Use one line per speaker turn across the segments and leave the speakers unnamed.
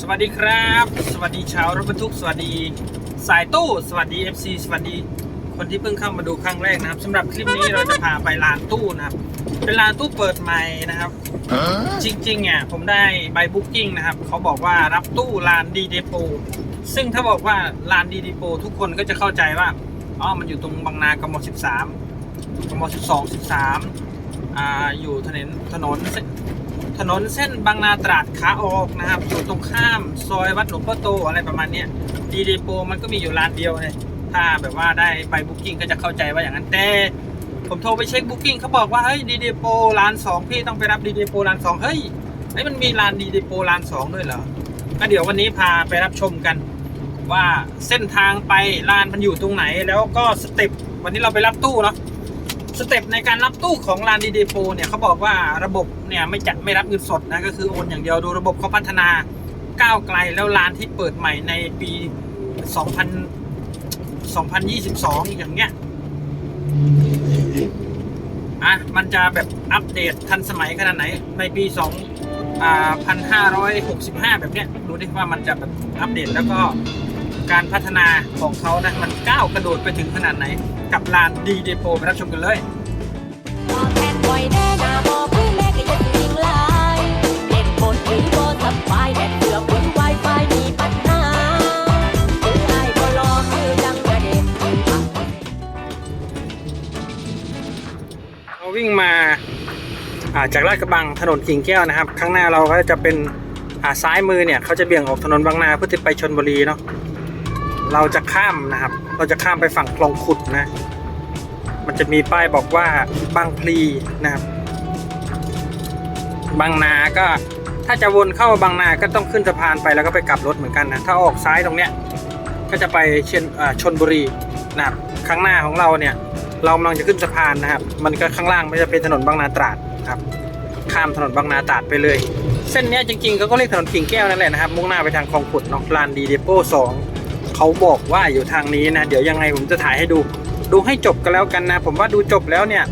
สวัสดีครับ สวัสดีชาวรถบรรทุก สวัสดีสายตู้ สวัสดี FC สวัสดีคนที่เพิ่งเข้ามาดูครั้งแรกนะครับสำหรับคลิปนี้เราจะพาไปลานตู้นะครับ เป็นลานตู้เปิดใหม่นะครับ จริงๆอะผมได้ใบบุ๊กิ้งนะครับ เขาบอกว่ารับตู้ลานดีเดโปซึ่งถ้าบอกว่าลานดีเดโปทุกคนก็จะเข้าใจว่าอ๋อมันอยู่ตรงบางนากม13กม12 13อ่าอยู่ถนนถนน ถนนเส้นบางนาตราดขาออกนะครับ อยู่ตรงข้ามซอยวัดหลวงพ่อโตอะไรประมาณนี้ดีเดโปมันก็มีอยู่ร้านเดียวเลยถ้าแบบว่าได้ใบบุ๊กิ้งก็จะเข้าใจว่าอย่างนั้นแต่ผมโทรไปเช็คบุ๊กิ้งเขาบอกว่าเฮ้ยดีเดโปร้านสองพี่ต้องไปรับดีเดโปร้านสองเฮ้ยไอ้มันมีร้านดีเดโปร้านสองด้วยเหรอก็เดี๋ยววันนี้พาไปรับชมกัน ว่าเส้นทางไปร้านมันอยู่ตรงไหนแล้วก็สเต็ปวันนี้เราไปรับตู้เนาะ สเต็ปในการรับตู้ของร้านดีเดโปเนี่ยเขาบอกว่าระบบเนี่ยไม่จัดไม่รับเงินสดนะก็คือโอนอย่างเดียวดูระบบเขาพัฒนาก้าวไกลแล้วร้านที่เปิดใหม่ในปี 2000 2022 อย่างเงี้ยอะมันจะแบบอัปเดตทันสมัยขนาดไหนในปี 2 1565 แบบเนี้ยดูดิว่ามันจะแบบอัปเดตแล้วก็ การพัฒนาของเขานะมันก้าวกระโดดไปถึงขนาดไหน กับร้านดีเดโปไปรับชมกันเลย
บอกแทนไว้แน่นาบอกพื้นแม่ก็ยังยิงลายเล่นบนหรือบ่สบาวิ่ง
มาาจากลาดกระบังถนนกิ่งแก้วนะครับ ข้างหน้าเราก็จะเป็นซ้ายมือเนี่ยเขาจะเบี่ยงออกถนนบางนาเพื่อจะไปชนบุรีเนาะ เราจะข้ามนะครับ เราจะข้ามไปฝั่งคลองขุดนะ มันจะมีป้ายบอกว่าบางพลีนะครับ บางนาก็ถ้าจะวนเข้าบางนาก็ต้องขึ้นสะพานไปแล้วก็ไปกลับรถเหมือนกันนะถ้าออกซ้ายตรงเนี้ยก็จะไปเชียนชนบุรีนะครับข้างหน้าของเราเนี่ย เรากำลังจะขึ้นสะพานนะครับ มันก็ข้างล่างมันจะเป็นถนนบางนาตราดครับข้ามถนนบางนาตราดไปเลย เส้นนี้จริงๆเขาก็เรียกถนนกิ่งแก้วนั่นแหละนะครับมุ่งหน้าไปทางคลองขุดเนาะลานดีเดโป้สอง เขาบอกว่าอยู่ทางนี้นะ เดี๋ยวยังไงผมจะถ่ายให้ดู ดูให้จบกันแล้วกันนะ ผมว่าดูจบแล้วเนี่ย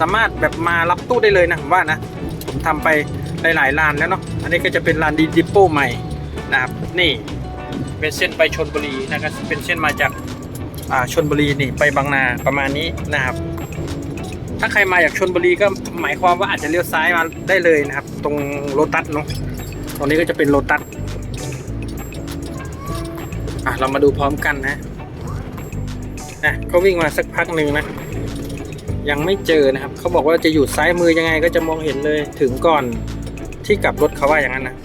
สามารถแบบมารับตู้ได้เลยนะผมว่านะ ผมทำไปหลายๆลานแล้วเนาะอันนี้ก็จะเป็นลานดีเดโป้ใหม่นะครับนี่เป็นเส้นไปชนบุรีนะครับเป็นเส้นมาจากอ่าชนบุรีนี่ไปบางนาประมาณนี้นะครับ ถ้าใครมาจากชนบุรีก็หมายความว่าอาจจะเลี้ยวซ้ายมาได้เลยนะครับ ตรงโลตัสเนาะตรงนี้ก็จะเป็นโลตัส อะเรามาดูพร้อมกันนะนะก็วิ่งมาสักพักหนึ่งนะ ยังไม่เจอนะครับ เขาบอกว่าจะอยู่ซ้ายมือยังไงก็จะมองเห็นเลยถึงก่อนที่กลับรถเขาว่าอย่างนั้นนะ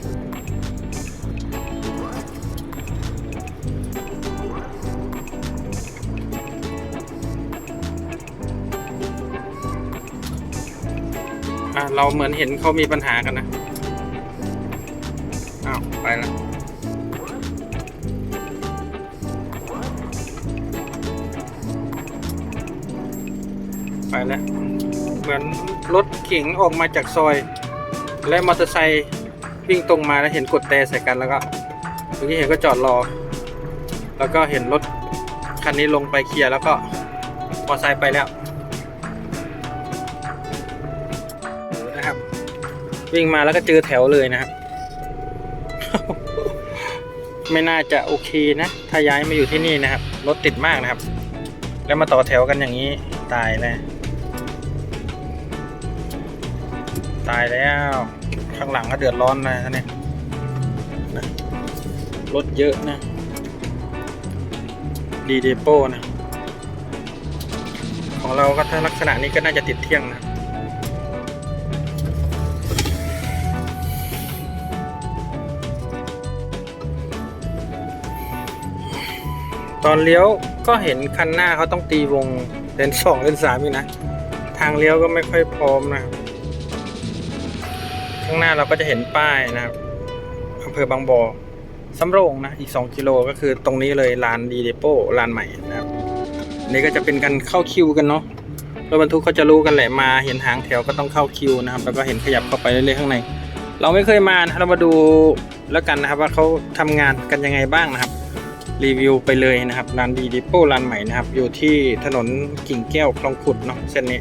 อะเราเหมือนเห็นเขามีปัญหากันนะ ไปแล้วเหมือนรถเก๋งออกมาจากซอย และมอเตอร์ไซค์วิ่งตรงมาแล้วเห็นกดแต่ใส่กันแล้วก็เมื่อกี้เห็นก็จอดรอ แล้วก็เห็นรถคันนี้ลงไปเคลียร์แล้วก็มอเตอร์ไซค์ไปแล้วนะครับ วิ่งมาแล้วก็เจอแถวเลยนะครับ ไม่น่าจะโอเคนะ ถ้าย้ายมาอยู่ที่นี่นะครับ รถติดมากนะครับ แล้วมาต่อแถวกันอย่างนี้ตายแล้ ตายแล้ว ข้างหลังก็เดือดร้อนนะท่านเนี่ยนะรถเยอะนะดีเดโป้นะ ของเราก็ถ้าลักษณะนี้ก็น่าจะติดเที่ยงนะตอนเลี้ยวก็เห็นคันหน้าเขาต้องตีวงเลนสองเลนสามอีกนะ ทางเลี้ยวก็ไม่ค่อยพร้อมนะครับางหน้าเราก็จะเห็นป้ายนะครับอำเภอบางบ่อสำโรงนะอีก 2 กิโลก็คือตรงนี้เลยลานดีเดโป้ลานใหม่นะครับนี่ก็จะเป็นการเข้าคิวกันเนาะรถบรรทุกเขาจะรู้กันแหละมาเห็นหางแถวก็ต้องเข้าคิวนะครับแล้วก็เห็นขยับเข้าไปเรื่อยๆข้างใน เราไม่เคยมานะเรามาดูแล้วกันนะครับว่าเขาทำงานกันยังไงบ้างนะครับ รีวิวไปเลยนะครับร้านดีดิโป้ร้านใหม่นะครับ อยู่ที่ถนนกิ่งแก้วคลองขุดเนาะเส้นนี้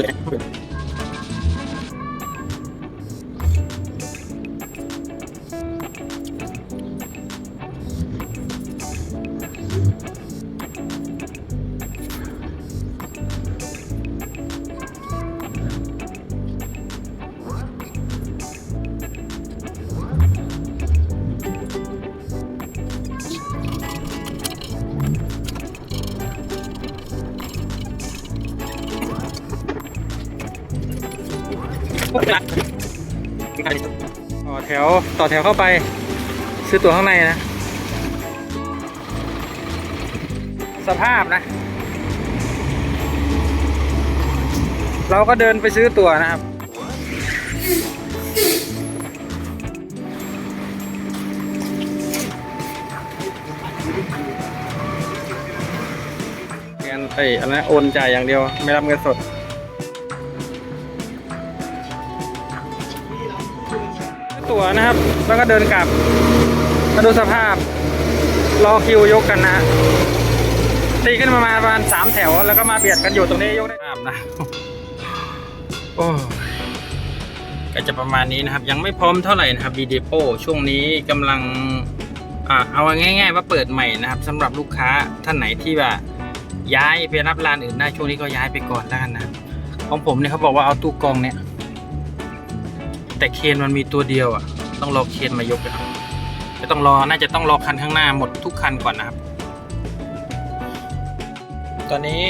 Excelente. ต่อแถวต่อแถวเข้าไป ซื้อตั๋วข้างในนะ สภาพนะ เราก็เดินไปซื้อตั๋วนะครับเงินเอ้อันนั้นโอนจ่ายอย่างเดียว ไม่รับเงินสดั๋วนะครับ แล้วก็เดินกลับมาดูสภาพ รอคิวยกกันนะฮะตีขึ้นมาประมาณสามแถว แล้วก็มาเบียดกันอยู่ตรงนี้ยกได้ภาพนะโอ้ก็จะประมาณนี้นะครับ ยังไม่พร้อมเท่าไหร่นะครับดีเดโปช่วงนี้กำลังอ่าเอาง่าย ๆ ว่าเปิดใหม่นะครับสำหรับลูกค้าท่านไหนที่ว่าย้ายไปรับร้านอื่นได้ช่วงนี้ก็ย้ายไปก่อนแล้วกันนะของผมเนี่ยเขาบอกว่าเอาตู้กองเนี่ย แต่เคนมันมีตัวเดียวอะ ต้องรอเคนมายกนะครับจะต้องรอน่าจะต้องรอคันข้างหน้าหมดทุกคันก่อนนะครับ ตอนนี้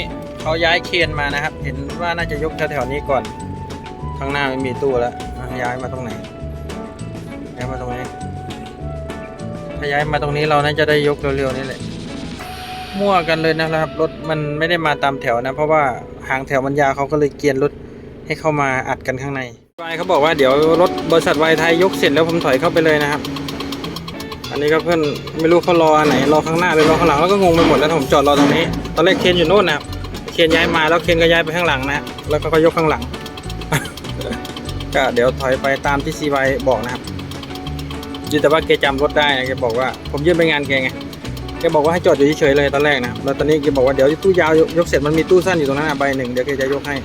เขาย้ายเคนมานะครับ เห็นว่าน่าจะยกแถวๆนี้ก่อน ข้างหน้าไม่มีตู้แล้วย้ายมาตรงไหนย้ายมาตรงนี้ถ้าย้ายมาตรงนี้เราน่าจะได้ยกเร็วๆนี่แหละมั่วกันเลยนะครับ รถมันไม่ได้มาตามแถวนะ เพราะว่าหางแถวมันยาวเขาก็เลยเกียนรถให้เข้ามาอัดกันข้างใน วายเขาบอกว่าเดี๋ยวรถบริษัทวายไทยยกเสร็จแล้วผมถอยเข้าไปเลยนะครับ อันนี้ก็เพื่อนไม่รู้เขารออันไหนรอข้างหน้าหรือรอข้างหลังแล้วก็งงไปหมดแล้วผมจอดรอตรงนี้ ตอนแรกเคนอยู่โน่นนะครับเคนย้ายมาแล้วเคนก็ย้ายไปข้างหลังนะแล้วก็ยกข้างหลัง ก็เดี๋ยวถอยไปตามที่ซีวบอกนะครับยืนแต่ว่าแกจำรถได้นะแกบอกว่าผมยื่นไปงานแกไงแกบอกว่าให้จอดอยู่เฉยๆเลยตอนแรกนะแล้วตอนนี้แกบอกว่าเดี๋ยวตู้ยาวยกเสร็จมันมีตู้สั้นอยู่ตรงนั้นอะใบหนึ่งเดี๋ยวแกจะยกให้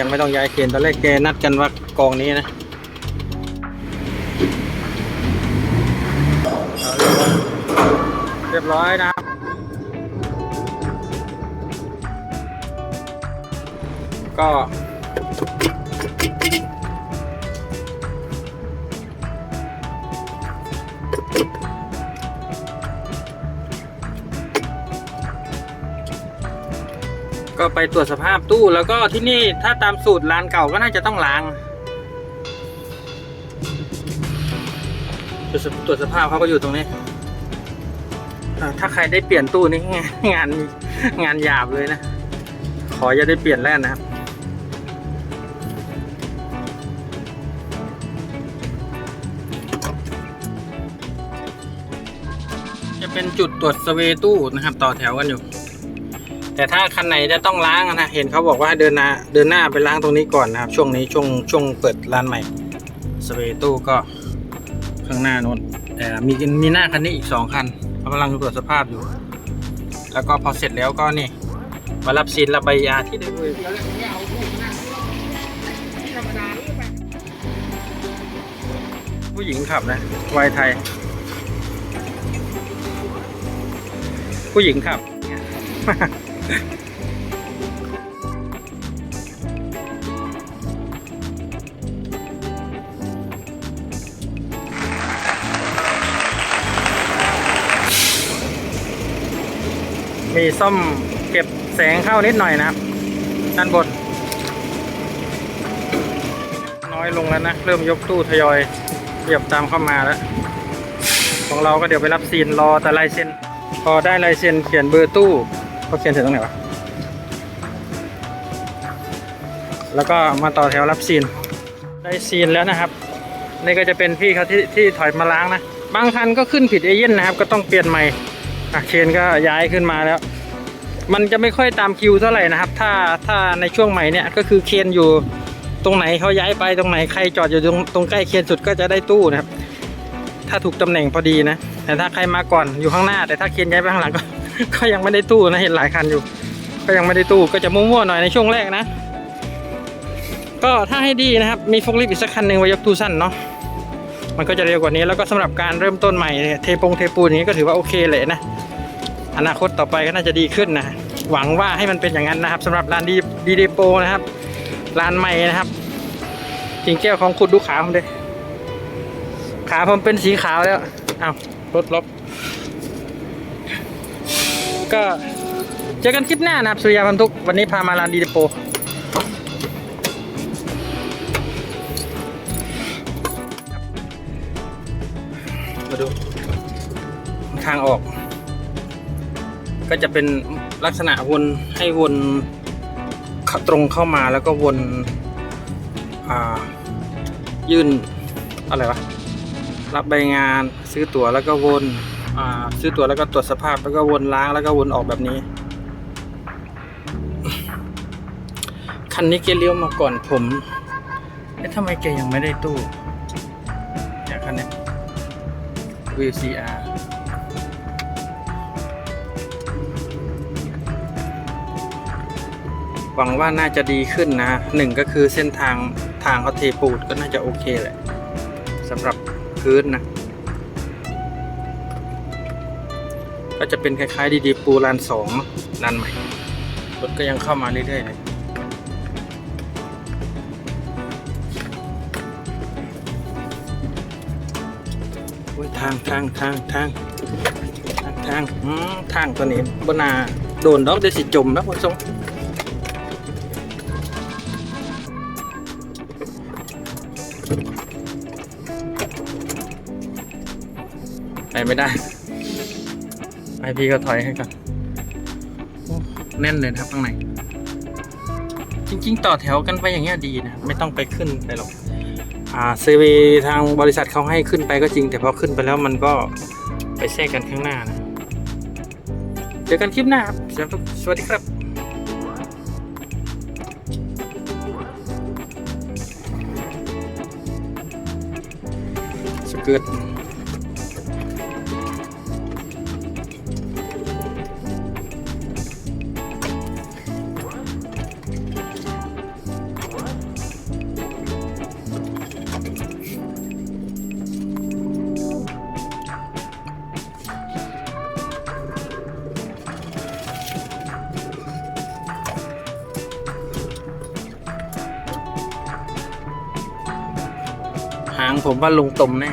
ยังไม่ต้องย้ายเคนตอนแรกแกนัดกันว่ากองนี้นะเรียบร้อยนะครับก็ ก็ไปตรวจสภาพตู้แล้วก็ที่นี่ถ้าตามสูตรร้านเก่าก็น่าจะต้องล้างตรวจสภาพเขาก็อยู่ตรงนี้ถ้าใครได้เปลี่ยนตู้นี่งานงานหยาบเลยนะ ขออย่าได้เปลี่ยนแล้วนะครับจะเป็นจุดตรวจสเวตู้นะครับ ต่อแถวกันอยู่ แต่ถ้าคันไหนจะต้องล้างนะเห็นเขาบอกว่าเดินหน้าเดินหน้าไปล้างตรงนี้ก่อนนะครับ ช่วงนี้ช่วงช่วงเปิดร้านใหม่สเวย์ตู้ก็ข้างหน้านู้นแต่มีมีหน้าคันนี้อีกสองคันเขากำลังตรวจสภาพอยู่ แล้วก็พอเสร็จแล้วก็นี่มารับซีนระบายยาที่ได้ด้วยผู้หญิงขับนะวัยไทย ผู้หญิงขับ มีซ่อมเก็บแสงเข้านิดหน่อยนะครับด้านบน น้อยลงแล้วนะ เริ่มยกตู้ทยอยเหยียบตามเข้ามาแล้ว ของเราก็เดี๋ยวไปรับซีนรอแต่ลายเซ็น พอได้ลายเซ็นเขียนเบอร์ตู้ เขาเขียนถึงตรงไหนวะ แล้วก็มาต่อแถวรับซีน ได้ซีนแล้วนะครับ นี่ก็จะเป็นพี่เขาที่ที่ถอยมาล้างนะ บางคันก็ขึ้นผิดเอเย่นนะครับ ก็ต้องเปลี่ยนใหม่อะเชนก็ย้ายขึ้นมาแล้ว มันจะไม่ค่อยตามคิวเท่าไหร่นะครับ ถ้าถ้าในช่วงใหม่เนี่ยก็คือเคนอยู่ตรงไหนเขาย้ายไปตรงไหนใครจอดอยู่ตรงตรงใกล้เคนสุดก็จะได้ตู้นะครับ ถ้าถูกตำแหน่งพอดีนะ แต่ถ้าใครมาก่อนอยู่ข้างหน้า แต่ถ้าเคนย้ายไปข้างหลังก็ ก็ยังไม่ได้ตู้นะเห็นหลายคันอยู่ ก็ยังไม่ได้ตู้ก็จะมั่วๆหน่อยในช่วงแรกนะ ก็ถ้าให้ดีนะครับมีฟกลิฟต์อีกสักคันหนึ่งไว้ยกตู้สั้นเนาะมันก็จะเร็วกว่านี้แล้วก็สำหรับการเริ่มต้นใหม่เทปงเทปูนอย่างนี้ก็ถือว่าโอเคเลยนะอนาคตต่อไปก็น่าจะดีขึ้นนะหวังว่าให้มันเป็นอย่างนั้นนะครับสำหรับร้านดีดีเดโปนะครับร้านใหม่นะครับจริงแก้วของคุณดูขาผมดิขาผมเป็นสีขาวแล้วเอารถลบ ก็เจอกันคลิปหน้านะครับสุริยาพันทุก วันนี้พามาร้านดีเดโปมาดูทางออก ก็จะเป็นลักษณะวนให้วนเข้าตรงเข้ามาแล้วก็วนอ่ายื่นอะไรวะรับใบงานซื้อตั๋วแล้วก็วนอ่า ซื้อตัวแล้วก็ตรวจสภาพแล้วก็วนล้างแล้วก็วนออกแบบนี้คันนี้แกเลี้ยวมาก่อนผมเอ๊ะทำไมแกยังไม่ได้ตู้เนี่ยคันนี้ VCR หวังว่าน่าจะดีขึ้นนะหนึ่งก็คือเส้นทางทางเขาเทปูดก็น่าจะโอเคแหละสำหรับพื้นนะ ก็จะเป็นคล้ายๆ ดีๆปูลานสองนอะลานใหม่รถก็ยังเข้ามาเรื่อยๆเลยทางทางทางทางทางทางอืมทางตัวนี้บนาโดนดอกเดี๋ยวสิจมนะคุณทรงไปไม่ได้ ไปพี่ก็ถอยให้ก่อนแน่นเลยครับข้างในจริง ๆ ต่อแถวกันไปอย่างเงี้ยดีนะไม่ต้องไปขึ้นไปหรอกอ่าเซเวทางบริษัทเขาให้ขึ้นไปก็จริง แต่พอขึ้นไปแล้วมันก็ไปแทรกกันข้างหน้านะเจอกันคลิปหน้าครับสวัสดีครับสเกิร์ หางผมว่าลงตมแน่